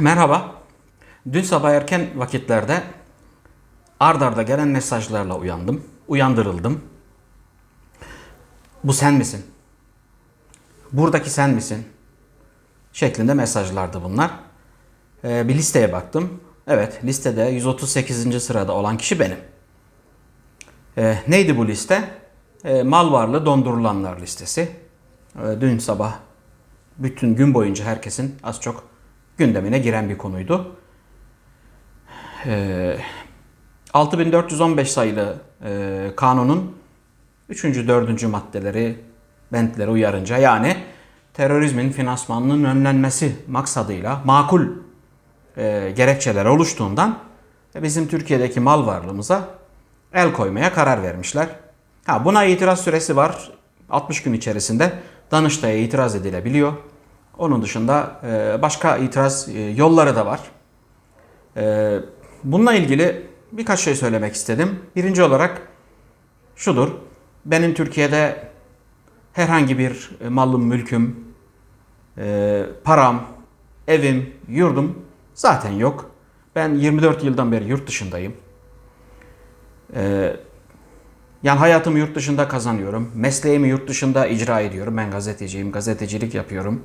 Merhaba. Dün sabah erken vakitlerde ard arda gelen mesajlarla uyandım. Uyandırıldım. Bu sen misin? Buradaki sen misin? Şeklinde mesajlardı bunlar. Ee, bir listeye baktım. Evet listede 138. sırada olan kişi benim. Ee, neydi bu liste? Ee, mal varlığı dondurulanlar listesi. Ee, dün sabah bütün gün boyunca herkesin az çok gündemine giren bir konuydu. Ee, 6415 sayılı e, kanunun 3. 4. maddeleri bentleri uyarınca yani terörizmin finansmanının önlenmesi maksadıyla makul e, gerekçeler oluştuğundan e, bizim Türkiye'deki mal varlığımıza el koymaya karar vermişler. Ha buna itiraz süresi var. 60 gün içerisinde Danıştay'a itiraz edilebiliyor. Onun dışında e, başka itiraz e, yolları da var. E, Bununla ilgili birkaç şey söylemek istedim. Birinci olarak şudur. Benim Türkiye'de herhangi bir malım, mülküm, param, evim, yurdum zaten yok. Ben 24 yıldan beri yurt dışındayım. Yani hayatımı yurt dışında kazanıyorum. Mesleğimi yurt dışında icra ediyorum. Ben gazeteciyim, gazetecilik yapıyorum.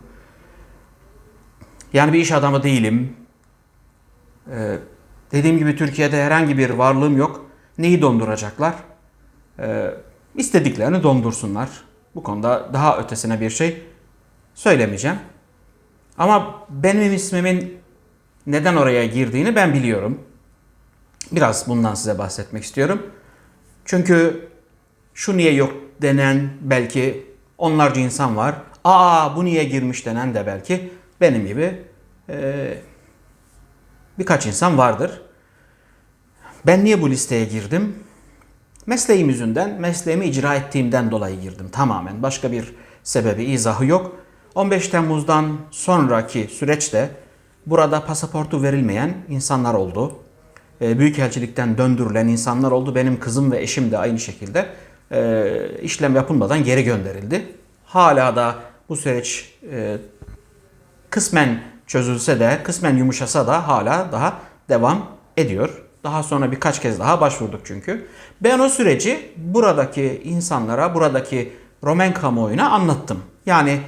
Yani bir iş adamı değilim. Ee, dediğim gibi Türkiye'de herhangi bir varlığım yok. Neyi donduracaklar? Ee, istediklerini dondursunlar. Bu konuda daha ötesine bir şey söylemeyeceğim. Ama benim ismimin neden oraya girdiğini ben biliyorum. Biraz bundan size bahsetmek istiyorum. Çünkü şu niye yok denen belki onlarca insan var. Aa bu niye girmiş denen de belki benim gibi e, birkaç insan vardır. Ben niye bu listeye girdim? Mesleğim yüzünden, mesleğimi icra ettiğimden dolayı girdim tamamen. Başka bir sebebi, izahı yok. 15 Temmuz'dan sonraki süreçte burada pasaportu verilmeyen insanlar oldu. E, Büyükelçilikten döndürülen insanlar oldu. Benim kızım ve eşim de aynı şekilde e, işlem yapılmadan geri gönderildi. Hala da bu süreç kısmen çözülse de, kısmen yumuşasa da hala daha devam ediyor. Daha sonra birkaç kez daha başvurduk çünkü. Ben o süreci buradaki insanlara, buradaki Romen kamuoyuna anlattım. Yani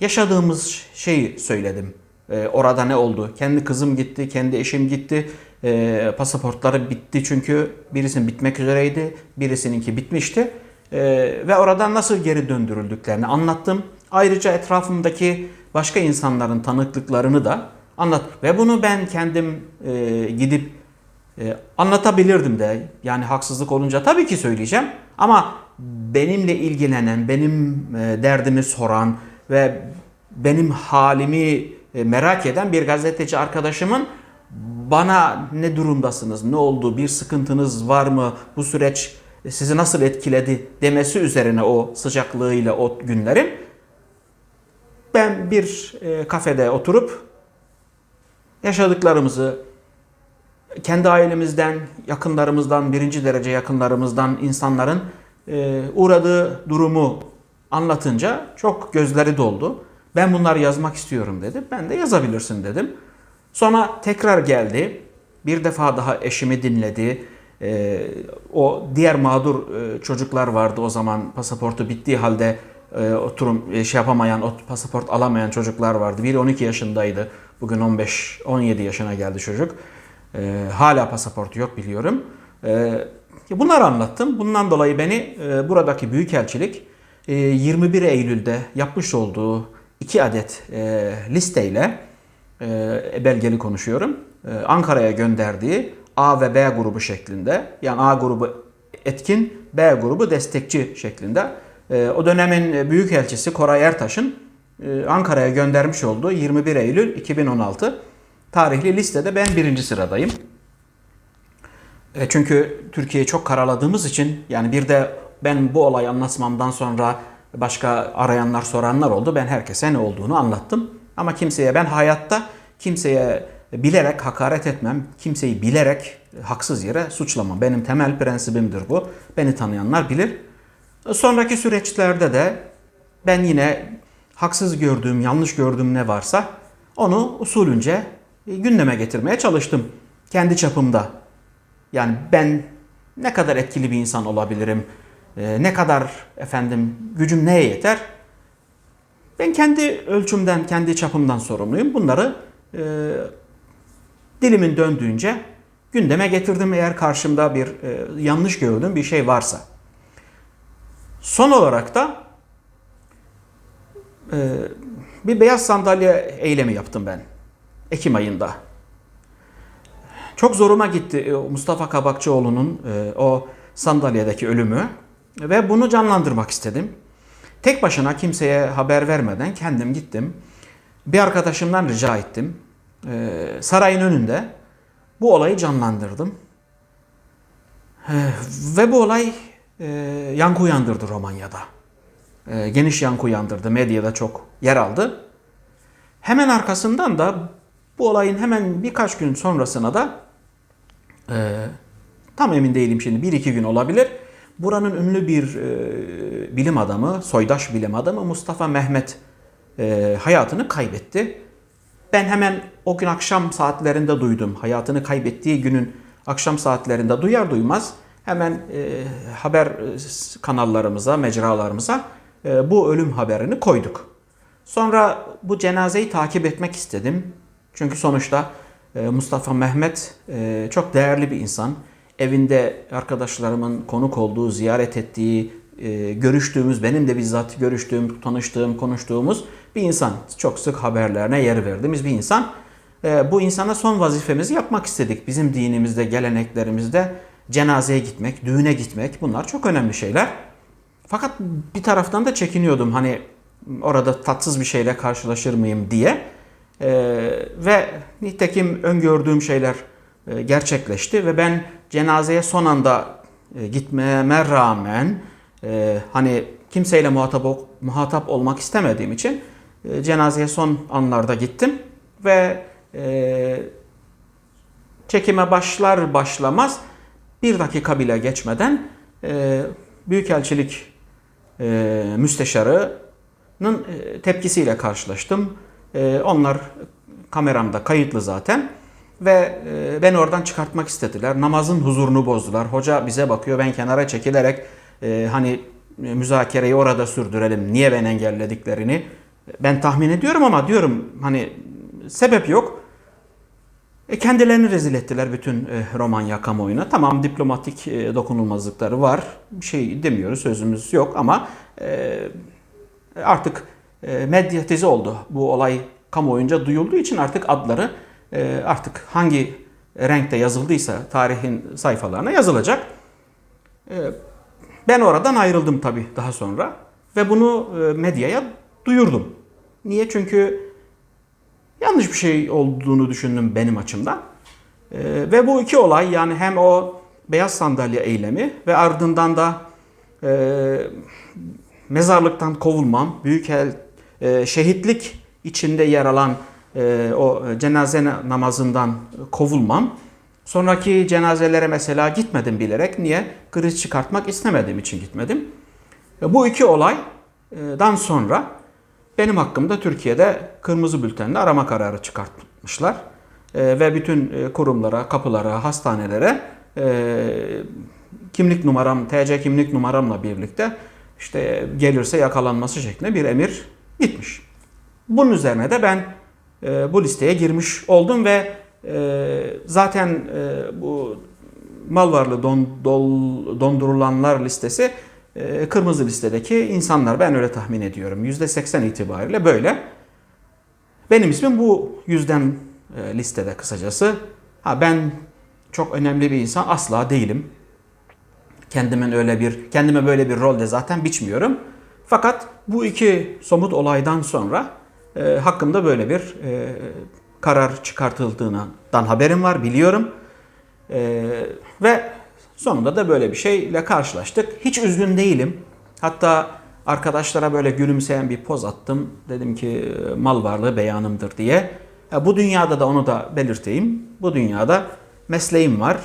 yaşadığımız şeyi söyledim. Ee, orada ne oldu? Kendi kızım gitti, kendi eşim gitti. Ee, pasaportları bitti çünkü birisinin bitmek üzereydi, birisininki bitmişti. Ee, ve oradan nasıl geri döndürüldüklerini anlattım. Ayrıca etrafımdaki başka insanların tanıklıklarını da anlat. Ve bunu ben kendim e, gidip e, anlatabilirdim de. Yani haksızlık olunca tabii ki söyleyeceğim. Ama benimle ilgilenen, benim e, derdimi soran ve benim halimi e, merak eden bir gazeteci arkadaşımın bana ne durumdasınız, ne oldu, bir sıkıntınız var mı, bu süreç sizi nasıl etkiledi demesi üzerine o sıcaklığıyla o günlerin ben bir e, kafede oturup yaşadıklarımızı kendi ailemizden, yakınlarımızdan, birinci derece yakınlarımızdan insanların e, uğradığı durumu anlatınca çok gözleri doldu. Ben bunları yazmak istiyorum dedi. Ben de yazabilirsin dedim. Sonra tekrar geldi. Bir defa daha eşimi dinledi. E, o diğer mağdur e, çocuklar vardı o zaman pasaportu bittiği halde e, oturum e, şey yapamayan, pasaport alamayan çocuklar vardı. Biri 12 yaşındaydı. Bugün 15 17 yaşına geldi çocuk. E, hala pasaportu yok biliyorum. E, bunları anlattım. Bundan dolayı beni buradaki büyükelçilik e, 21 Eylül'de yapmış olduğu iki adet e, listeyle belgeli konuşuyorum. Ankara'ya gönderdiği A ve B grubu şeklinde yani A grubu etkin, B grubu destekçi şeklinde o dönemin büyükelçisi Koray Ertaş'ın e, Ankara'ya göndermiş olduğu 21 Eylül 2016 tarihli listede ben birinci sıradayım. E, çünkü Türkiye'yi çok karaladığımız için yani bir de ben bu olayı anlatmamdan sonra başka arayanlar soranlar oldu. Ben herkese ne olduğunu anlattım. Ama kimseye ben hayatta kimseye bilerek hakaret etmem. Kimseyi bilerek haksız yere suçlamam. Benim temel prensibimdir bu. Beni tanıyanlar bilir. Sonraki süreçlerde de ben yine haksız gördüğüm, yanlış gördüğüm ne varsa onu usulünce e, gündeme getirmeye çalıştım. Kendi çapımda. Yani ben ne kadar etkili bir insan olabilirim? e, ne kadar efendim gücüm neye yeter? Ben kendi ölçümden, kendi çapımdan sorumluyum. Bunları e, dilimin döndüğünce gündeme getirdim eğer karşımda bir e, yanlış gördüğüm bir şey varsa. Son olarak da e, bir beyaz sandalye eylemi yaptım ben Ekim ayında. Çok zoruma gitti e, Mustafa Kabakçıoğlu'nun e, o sandalyedeki ölümü ve bunu canlandırmak istedim. Tek başına kimseye haber vermeden kendim gittim. Bir arkadaşımdan rica ettim. E, sarayın önünde bu olayı canlandırdım. E, ve bu olay e, yankı uyandırdı Romanya'da. E, geniş yankı uyandırdı. Medyada çok yer aldı. Hemen arkasından da bu olayın hemen birkaç gün sonrasına da e, tam emin değilim şimdi bir iki gün olabilir. Buranın ünlü bir e, bilim adamı, soydaş bilim adamı Mustafa Mehmet e, hayatını kaybetti. Ben hemen o gün akşam saatlerinde duydum. Hayatını kaybettiği günün akşam saatlerinde duyar duymaz hemen e, haber e, kanallarımıza, mecralarımıza e, bu ölüm haberini koyduk. Sonra bu cenazeyi takip etmek istedim. Çünkü sonuçta e, Mustafa Mehmet e, çok değerli bir insan. Evinde arkadaşlarımın konuk olduğu, ziyaret ettiği, e, görüştüğümüz, benim de bizzat görüştüğüm, tanıştığım, konuştuğumuz bir insan. Çok sık haberlerine yer verdiğimiz bir insan. E, bu insana son vazifemizi yapmak istedik. Bizim dinimizde, geleneklerimizde cenazeye gitmek, düğüne gitmek bunlar çok önemli şeyler. Fakat bir taraftan da çekiniyordum hani orada tatsız bir şeyle karşılaşır mıyım diye. E, ve nitekim öngördüğüm şeyler e, gerçekleşti ve ben cenazeye son anda e, gitmeme rağmen e, hani kimseyle muhatap, muhatap olmak istemediğim için e, cenazeye son anlarda gittim ve e, çekime başlar başlamaz bir dakika bile geçmeden e, Büyükelçilik e, müsteşarının e, tepkisiyle karşılaştım. E, onlar kameramda kayıtlı zaten ve e, beni oradan çıkartmak istediler. Namazın huzurunu bozdular. Hoca bize bakıyor. Ben kenara çekilerek e, hani e, müzakereyi orada sürdürelim. Niye ben engellediklerini ben tahmin ediyorum ama diyorum hani sebep yok. E, kendilerini rezil ettiler bütün e, Romanya kamuoyuna. Tamam diplomatik e, dokunulmazlıkları var. Şey demiyoruz, sözümüz yok ama e, artık e, medyatize oldu. Bu olay kamuoyunca duyulduğu için artık adları artık hangi renkte yazıldıysa tarihin sayfalarına yazılacak. Ben oradan ayrıldım tabii daha sonra ve bunu medyaya duyurdum. Niye? Çünkü yanlış bir şey olduğunu düşündüm benim açımdan. E, ve bu iki olay yani hem o beyaz sandalye eylemi ve ardından da e, mezarlıktan kovulmam, büyük el e, şehitlik içinde yer alan e, o cenaze namazından kovulmam. Sonraki cenazelere mesela gitmedim bilerek. Niye? Kriz çıkartmak istemediğim için gitmedim. E, bu iki olaydan sonra benim hakkımda Türkiye'de kırmızı bültenle arama kararı çıkartmışlar. E, ve bütün e, kurumlara, kapılara, hastanelere e, kimlik numaram, TC kimlik numaramla birlikte işte gelirse yakalanması şeklinde bir emir gitmiş. Bunun üzerine de ben e, bu listeye girmiş oldum ve e, zaten e, bu mal varlığı don, dol, dondurulanlar listesi kırmızı listedeki insanlar ben öyle tahmin ediyorum. %80 itibariyle böyle. Benim ismim bu yüzden e, listede kısacası. Ha ben çok önemli bir insan asla değilim. Kendimin öyle bir kendime böyle bir rolde zaten biçmiyorum. Fakat bu iki somut olaydan sonra e, hakkında böyle bir e, karar çıkartıldığından haberim var, biliyorum. E, ve sonunda da böyle bir şeyle karşılaştık. Hiç üzgün değilim. Hatta arkadaşlara böyle gülümseyen bir poz attım. Dedim ki mal varlığı beyanımdır diye. Ya bu dünyada da onu da belirteyim. Bu dünyada mesleğim var.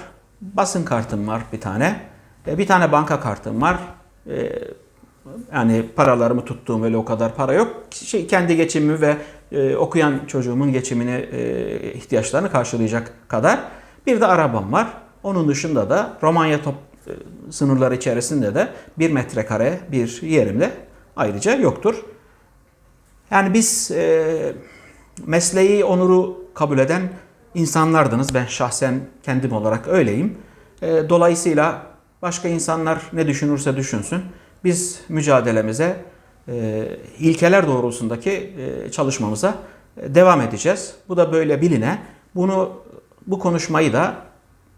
Basın kartım var bir tane. Bir tane banka kartım var. Yani paralarımı tuttuğum öyle o kadar para yok. Şey, kendi geçimimi ve e, okuyan çocuğumun geçimini, e, ihtiyaçlarını karşılayacak kadar. Bir de arabam var. Onun dışında da Romanya top e, sınırları içerisinde de bir metrekare bir yerimde ayrıca yoktur. Yani biz e, mesleği, onuru kabul eden insanlardınız. Ben şahsen kendim olarak öyleyim. E, dolayısıyla başka insanlar ne düşünürse düşünsün. Biz mücadelemize, e, ilkeler doğrultusundaki e, çalışmamıza e, devam edeceğiz. Bu da böyle biline. Bunu bu konuşmayı da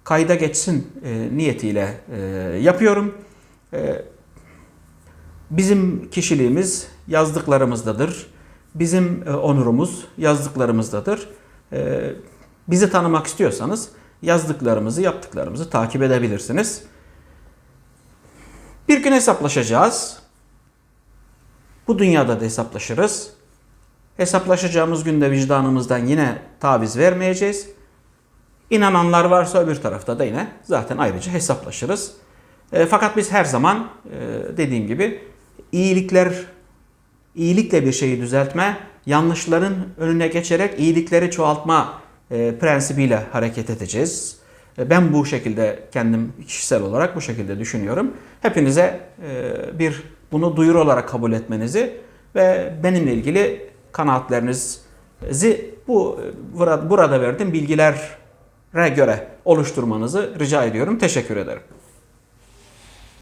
kayda geçsin e, niyetiyle e, yapıyorum. E, Bizim kişiliğimiz yazdıklarımızdadır. Bizim e, onurumuz yazdıklarımızdadır. E, Bizi tanımak istiyorsanız yazdıklarımızı, yaptıklarımızı takip edebilirsiniz. Bir gün hesaplaşacağız. Bu dünyada da hesaplaşırız. Hesaplaşacağımız günde vicdanımızdan yine taviz vermeyeceğiz. İnananlar varsa öbür tarafta da yine zaten ayrıca hesaplaşırız. E, fakat biz her zaman e, dediğim gibi iyilikler, iyilikle bir şeyi düzeltme, yanlışların önüne geçerek iyilikleri çoğaltma e, prensibiyle hareket edeceğiz. Ben bu şekilde kendim kişisel olarak bu şekilde düşünüyorum. Hepinize bir bunu duyuru olarak kabul etmenizi ve benimle ilgili kanaatlerinizi bu burada verdiğim bilgilere göre oluşturmanızı rica ediyorum. Teşekkür ederim.